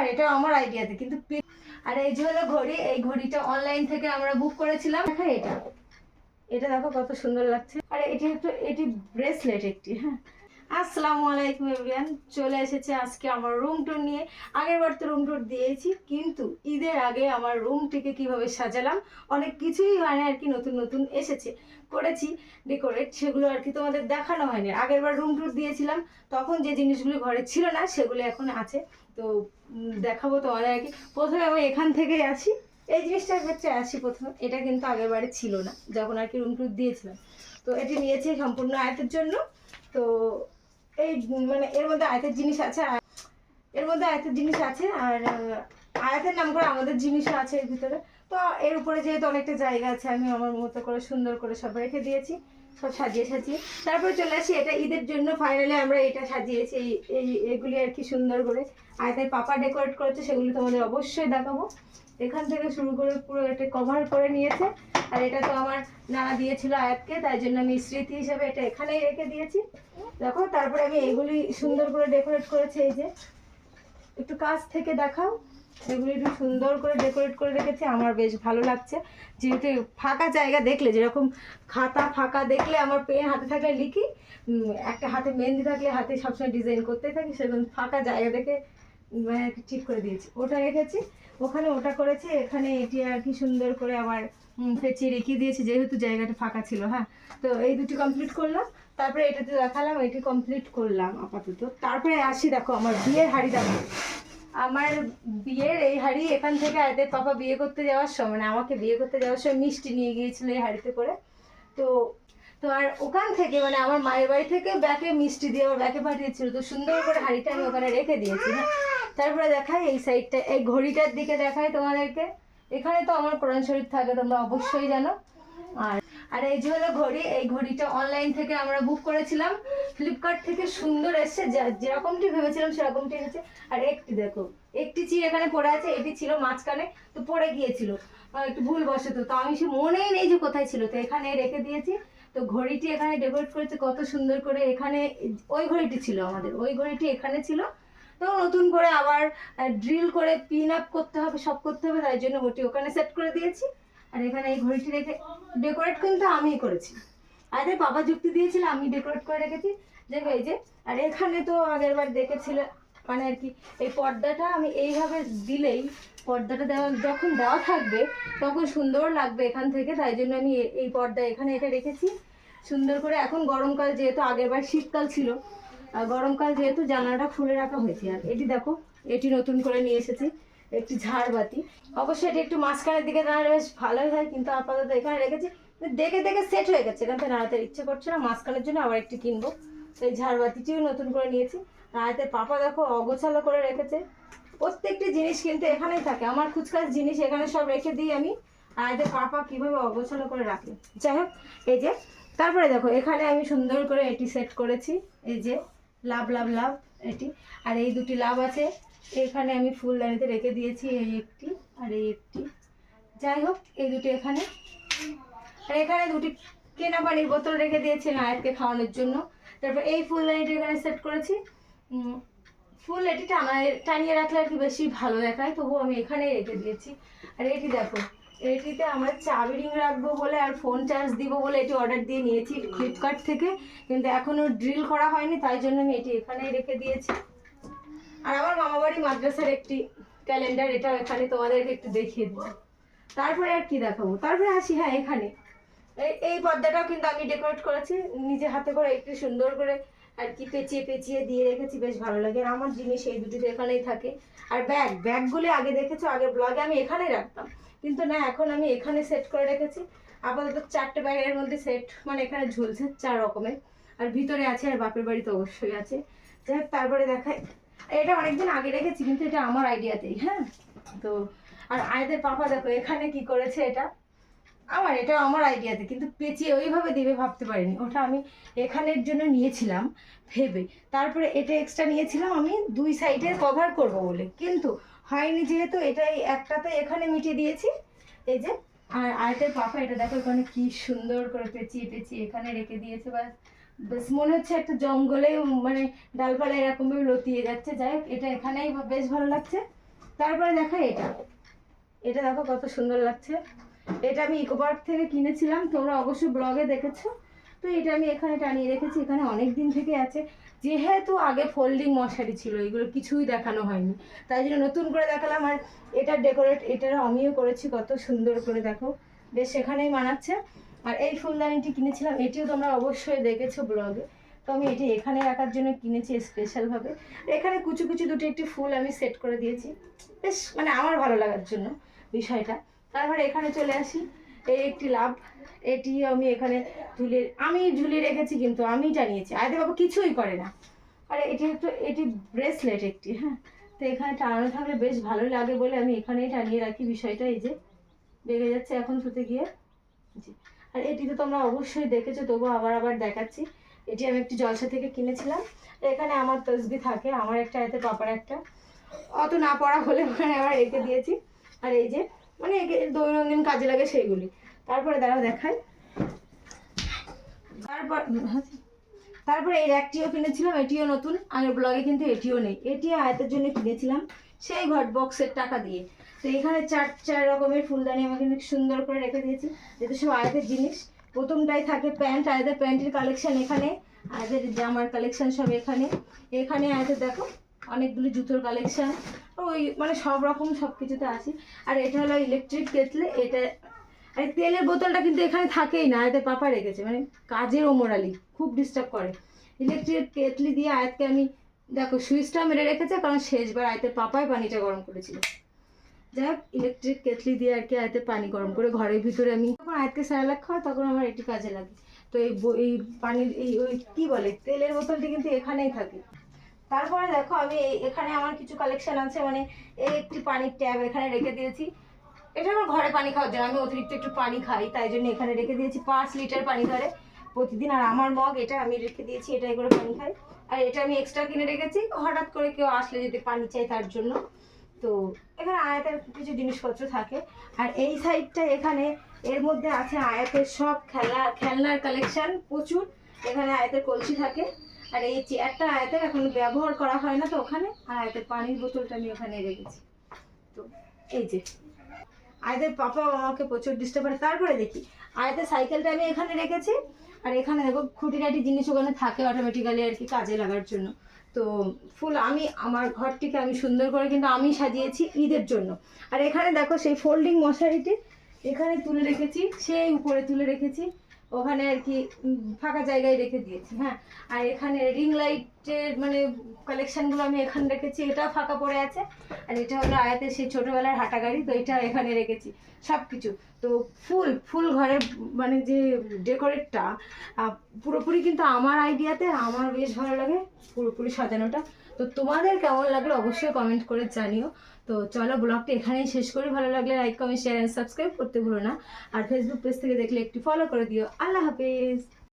আমার এটা আমার আইডিয়াতে কিন্তু আর এই যে হলো ঘড়ি, এই ঘড়িটা অনলাইন থেকে আমরা বুক করেছিলাম। দেখা এটা। এটা দেখো কত সুন্দর লাগছে। আর এটি একটু এটি ব্রেসলেট একটি হ্যাঁ। আসসালামু আলাইকুম এভরিয়ান চলে এসেছে আজকে আমার রুম টুর নিয়ে। আগের বার তো রুম টুর দিয়েছি, কিন্তু ঈদের আগে আমার রুমটিকে কীভাবে সাজালাম, অনেক কিছুই মানে আর কি, নতুন নতুন এসেছে। করেছি ডেকোরেট সেগুলো আর কি তোমাদের দেখানো হয়নি। আগের বার রুম টুর দিয়েছিলাম, তখন যে জিনিসগুলো ঘরে ছিল না, সেগুলো এখন আছে। তো দেখাবো তোমাদের আর কি প্রথমে আমি এখান থেকেই আসি এই জিনিসটার হচ্ছে আসি প্রথমে, এটা কিন্তু আগের বারে ছিল না, যখন আর কি রুম টুর দিয়েছিলাম। তো এটি নিয়েছি সম্পূর্ণ আয়তের জন্য। তো এই মানে এর মধ্যে আয়তের জিনিস আছে এর মধ্যে আয়তের জিনিস আছে আর আয়াতের নাম করে আমাদের জিনিসও আছে এর ভিতরে। তো এর উপরে যেহেতু অনেকটা জায়গা আছে, আমি আমার মতো করে সুন্দর করে সব রেখে দিয়েছি, সব সাজিয়ে সাজিয়ে। তারপরে চলে আসি, এটা ঈদের জন্য ফাইনালি আমরা এটা সাজিয়েছি, এই এই, এগুলি আর কি সুন্দর করে। আয়তের পাপা ডেকোরেট করেছে, সেগুলি তোমাদের অবশ্যই দেখাবো। এখান থেকে শুরু করে পুরো এটা কভার করে নিয়েছে। আর এটা তো আমার নানা দিয়েছিল আয়াতকে, তাই জন্য আমি স্মৃতি হিসেবে এটা এখানেই রেখে দিয়েছি। দেখো, তারপরে আমি এগুলি সুন্দর করে ডেকোরেট করেছি, এই যে। একটু কাছ থেকে দেখাও। এগুলি একটু সুন্দর করে ডেকোরেট করে রেখেছি, আমার বেশ ভালো লাগছে। যেহেতু ফাঁকা জায়গা দেখলে, যেরকম খাতা ফাঁকা দেখলে আমার পেন হাতে থাকলে লিখি একটা হাতে মেহেন্দি থাকলে হাতে সবসময় ডিজাইন করতে থাকি, সেরকম ফাঁকা জায়গা দেখে ঠিক করে দিয়েছি। ওটা রেখেছি। ওখানে ওটা করেছি। এখানে এটি আর কি সুন্দর করে আবার পেঁচিয়ে রেখে দিয়েছি, যেহেতু জায়গাটা ফাঁকা ছিল হ্যাঁ? তো এই দুটি কমপ্লিট করলাম। তারপরে এটাতে দেখালাম, এটি কমপ্লিট করলাম আপাতত। তারপরে আসি, দেখো, আমার বিয়ের হাড়ি দেখো। আমার বিয়ের এই হাড়ি এখান থেকে আয়তের পাপা বিয়ে করতে যাওয়ার সময় মানে আমাকে বিয়ে করতে যাওয়ার সময় মিষ্টি নিয়ে গিয়েছিল এই হাড়িতে করে। তো তো আর ওখান থেকে মানে আমার মায়ের বাড়ি থেকে ব্যাকে মিষ্টি দিয়ে আমার ব্যাকে পাঠিয়েছিল। তো সুন্দর করে হাড়িটা আমি ওখানে রেখে দিয়েছি হ্যাঁ? তারপরে দেখাই, এই সাইডটা এই ঘড়িটার দিকে দেখাই তোমাদেরকে। এখানে তো আমার কোরআন শরীফ থাকে, তোমরা অবশ্যই জানো। আর আর এই যে হলো ঘড়ি, এই ঘড়িটা অনলাইন থেকে আমরা বুক করেছিলাম। ফ্লিপকার্ট থেকে সুন্দর এসছে, যা- যেরকমটি ভেবেছিলাম সেরকমটি এসেছে আর একটি দেখো, একটি চির এখানে পড়ে আছে, এটি ছিল মাঝখানে, তো পড়ে গিয়েছিল। একটু ভুল বসে তো আমি সে মনেই নেই যে কোথায় ছিল, তো এখানে রেখে দিয়েছি। তো ঘড়িটি এখানে ডেকোরেট করেছে, কত সুন্দর করে এখানে, ওই ঘড়িটি ছিল আমাদের, ওই ঘড়িটি এখানে ছিল। তো নতুন করে আবার ড্রিল করে পিন আপ করতে হবে, সব করতে হবে, তাই জন্য ওটি ওখানে সেট করে দিয়েছি। আর এখানে এই ঘড়িটি রেখে ডেকোরেট কিন্তু আমিই করেছি। আরে বাবা যুক্তি দিয়েছিল, আমি ডেকোরেট করে রেখেছি। যে এই যে, আর এখানে তো আগের বার দেখেছিলে মানে আর কি, এই পর্দাটা আমি এইভাবে দিলেই পর্দাটা দেওয়া, যখন দেওয়া থাকবে, তখন সুন্দর লাগবে এখান থেকে, তাই জন্য আমি এই পর্দা এখানে এটা রেখেছি। সুন্দর করে এখন গরমকাল যেহেতু আগেরবার শীতকাল ছিল গরমকাল যেহেতু জানালাটা খুলে রাখা হয়েছে, আর এটি দেখো, এটি নতুন করে নিয়ে এসেছি, একটি ঝাড়বাতি। অবশ্যই এটি একটু মাঝখানের দিকে দাঁড়ালে বেশ ভালোই হয়, কিন্তু আপাতত এখানে রেখেছি। দেখে দেখে সেট হয়ে গেছে, এখান থেকে নাড়াতে ইচ্ছে করছে না, মাঝখানের জন্য আবার একটি কিনবো। তো এই ঝাড়বাতিটিও নতুন করে নিয়েছি। রাতে পাপা দেখো অগোছালো করে রেখেছে। প্রত্যেকটি জিনিস কিন্তু এখানেই থাকে, আমার খুচকাচ জিনিস এখানে সব রেখে দিই আমি। আর পাপা কীভাবে অগোছালো করে রাখি। যাই হোক, এই যে, তারপরে দেখো, এখানে আমি সুন্দর করে এটি সেট করেছি, এই যে। লাভ লাভ লাভ, এটি। আর এই দুটি লাভ আছে। এখানে আমি ফুলদানিতে রেখে দিয়েছি এই একটি আর এই একটি। যাই হোক, এই দুটি এখানে। আর এখানে দুটি কেনা পানির বোতল রেখে দিয়েছি নায়ককে খাওয়ানোর জন্য। তারপর এই ফুলদানিটা এখানে সেট করেছি। ফুল এটি টানায় টানিয়ে রাখলে আর কি বেশি ভালো দেখায়, তবুও আমি এখানেই রেখে দিয়েছি। আর এটি দেখো এটিতে আমরা চাবি রিং রাখব বলে আর ফোন চার্জ দিব বলে এটি অর্ডার দিয়ে নিয়েছি ফ্লিপকার্ট থেকে। কিন্তু এখনও ড্রিল করা হয়নি, তাই জন্য আমি এটি এখানেই রেখে দিয়েছি। আর আমার মামাবাড়ি মাদ্রাসার একটি ক্যালেন্ডার এটাও এখানে তোমাদেরকে একটু দেখিয়ে দেবো। তারপরে আর কি দেখাবো? তারপরে আসি হ্যাঁ এখানে। এই এই পর্দাটাও কিন্তু আমি ডেকোরেট করেছি, নিজে হাতে করে একটু সুন্দর করে আর কি পেঁচিয়ে পেঁচিয়ে দিয়ে রেখেছি, বেশ ভালো লাগে। আর আমার জিনিস এই দুটি এখানেই থাকে। আর ব্যাগ ব্যাগগুলি আগে দেখেছ? আগে ব্লগে আমি এখানেই রাখতাম। কিন্তু না, এখন আমি এখানে সেট করে রেখেছি। আপাতত চারটে ব্যাগের মধ্যে সেট মানে এখানে ঝুলছে চার রকমের। আর ভিতরে আছে আর বাপের বাড়ি তো অবশ্যই আছে। যাই তারপরে দেখায় এটা অনেকদিন আগে রেখেছি, কিন্তু এটা আমার আইডিয়াতেই হ্যাঁ? তো, আর আয়দের পাপা দেখো, এখানে কি করেছে এটা? আমার এটা আমার আইডিয়াতে কিন্তু পেঁচিয়ে ওইভাবে দিবে ভাবতে পারিনি। ওটা আমি এখানের জন্য নিয়েছিলাম, ভেবে। তারপরে এটা এক্সট্রা নিয়েছিলাম আমি দুই সাইডে কভার করব বলে। কিন্তু হয়নি যেহেতু এটাই একটা তো এখানে মিটিয়ে দিয়েছি। এই যে, আর আয়তের পাপা এটা দেখো এখানে কি সুন্দর করে পেঁচিয়ে পেঁচিয়ে এখানে রেখে দিয়েছে বা বেশ মনে হচ্ছে একটা জঙ্গলে মানে ডালপালা এরকমভাবে লতিয়ে যাচ্ছে। যাই হোক, এটা এখানেই বেশ ভালো লাগছে। তারপরে দেখো এটা। এটা দেখো কত সুন্দর লাগছে। এটা আমি ইকো পার্ক থেকে কিনেছিলাম, তোমরা অবশ্যই ব্লগে দেখেছ। তো এটা আমি এখানে টানিয়ে রেখেছি, এখানে অনেক দিন থেকে আছে। যেহেতু আগে ফোল্ডিং মশারি ছিল, এগুলো কিছুই দেখানো হয়নি। তাই জন্য নতুন করে দেখালাম, আর এটা ডেকোরেট এটা আমিও করেছি, কত সুন্দর করে দেখো। বেশ সেখানেই মানাচ্ছে। আর এই ফুলদানিটি কিনেছিলাম, এটিও তোমরা অবশ্যই দেখেছ ব্লগে। তো আমি এটি এখানে রাখার জন্য কিনেছি স্পেশালভাবে এখানে কুচু কুচু দুটো একটি ফুল আমি সেট করে দিয়েছি। বেশ মানে আমার ভালো লাগার জন্য বিষয়টা। তারপরে এখানে চলে আসি। এই একটি লাভ, এটি আমি এখানে ঝুলে, আমি ঝুলিয়ে রেখেছি কিন্তু আমি টানিয়েছি আয়দে বাবা, কিছুই করে না। আর, এটি একটু, এটি ব্রেসলেট একটি হ্যাঁ। তো এখানে টানানো থাকলে বেশ ভালো লাগে বলে আমি এখানেই টানিয়ে রাখি বিষয়টা, এই যে। বেড়ে যাচ্ছে এখন শুতে গিয়ে। জি। আর এটি তো তোমরা অবশ্যই দেখেছ তবু আবার আবার দেখাচ্ছি। এটি আমি একটি জলসা থেকে কিনেছিলাম। এখানে আমার তসবি থাকে, আমার একটা এতে পাপার একটা। অত না পড়া হলে ওখানে আবার রেখে দিয়েছি। আর এই যে মানে একে দৈনন্দিন কাজে লাগে সেইগুলি। তারপরে দাঁড়াও, দেখাই। তারপর তারপরে এই র্যাকটিও কিনেছিলাম, এটিও নতুন। আগের ব্লগে কিন্তু এটিও নেই। এটি আয়তের জন্য কিনেছিলাম, সেই ঘট বক্সের টাকা দিয়ে। তো এখানে চার চার রকমের ফুলদানি আমাকে অনেক সুন্দর করে রেখে দিয়েছি। যেহেতু সব আয়তের জিনিস। প্রথমটাই থাকে প্যান্ট, আয়তের প্যান্টের কালেকশন এখানে। আয়তের জামার কালেকশন সব এখানে। এখানে আয়তের দেখো অনেকগুলো জুতোর কালেকশান ওই মানে সব রকম সব কিছুতে আছে। আর এটা হলো ইলেকট্রিক কেটলে এটা, আর তেলের বোতলটা কিন্তু এখানে থাকেই না আয়তে পাপা রেখেছে। মানে কাজের ওমরালি, খুব ডিস্টার্ব করে। ইলেকট্রিক কেটলি দিয়ে আয়াতকে আমি, দেখো সুইচটা মেরে রেখেছে, কারণ শেষবার আয়তের পাপায় পানিটা গরম করেছিল। যাই হোক ইলেকট্রিক কেটলি দিয়ে আর কি আয়তে পানি গরম করে ঘরের ভিতরে আমি, যখন আয়তকে স্যালাক খাওয়া তখন আমার এটি কাজে লাগে। তো এই এই পানির, এই ওই কী বলে, তেলের বোতলটি কিন্তু এখানেই থাকে। তারপরে দেখো আমি এখানে আমার কিছু কালেকশন আছে মানে এই একটি পানির ট্যাব এখানে রেখে দিয়েছি। এটা আমার ঘরে পানি খাওয়ার জন্য, আমি অতিরিক্ত একটু পানি খাই, তাই জন্য এখানে রেখে দিয়েছি পাঁচ লিটার পানি ধরে। প্রতিদিন আর আমার মগ, এটা আমি রেখে দিয়েছি, এটাই করে পানি খাই। আর এটা আমি এক্সট্রা কিনে রেখেছি, হঠাৎ করে কেউ আসলে যদি পানি চাই তার জন্য। তো এখানে আয়াতের কিছু জিনিসপত্র থাকে। আর এই সাইডটা এখানে, এর মধ্যে আছে আয়াতের সব খেলা খেলনার কালেকশন প্রচুর। এখানে আয়াতের কলসি থাকে। আর এই চেয়ারটা আয়াতের এখন ব্যবহার করা হয় না তো ওখানে, আর আয়াতের পানির বোতলটা আমি ওখানে রেখেছি। তো এই যে আয়দের পাপা আমাকে প্রচুর ডিস্টার্ব করে। তারপরে দেখি আয়দের সাইকেলটা আমি এখানে রেখেছি, আর এখানে দেখো খুঁটিনাটি জিনিস ওখানে থাকে অটোমেটিক্যালি আর কি কাজে লাগার জন্য। তো ফুল আমি, আমার ঘরটিকে আমি সুন্দর করে কিন্তু আমি সাজিয়েছি ঈদের জন্য। আর এখানে দেখো সেই ফোল্ডিং মশারিটি এখানে তুলে রেখেছি, সেই উপরে তুলে রেখেছি। ওখানে আর কি ফাঁকা জায়গায় রেখে দিয়েছি হ্যাঁ। আর এখানে রিং লাইটের মানে কালেকশনগুলো আমি এখানে রেখেছি এটা ফাঁকা পড়ে আছে। আর এটা হলো আয়াতের সেই ছোটোবেলার হাঁটা গাড়ি তো এটা এখানে রেখেছি সব কিছু তো ফুল ফুল ঘরের মানে যে ডেকোরেটটা পুরোপুরি কিন্তু আমার আইডিয়াতে, আমার বেশ ভালো লাগে পুরোপুরি সাজানোটা। তো তোমাদের কেমন লাগল অবশ্যই কমেন্ট করে জানিও। তো চলো ব্লগটা এখানেই শেষ করি। ভালো লাগলে like comment share and subscribe করতে ভুলো না। আর ফেসবুক পেজ থেকে দেখলে একটু ফলো করে দিও। আল্লাহ হাফেজ।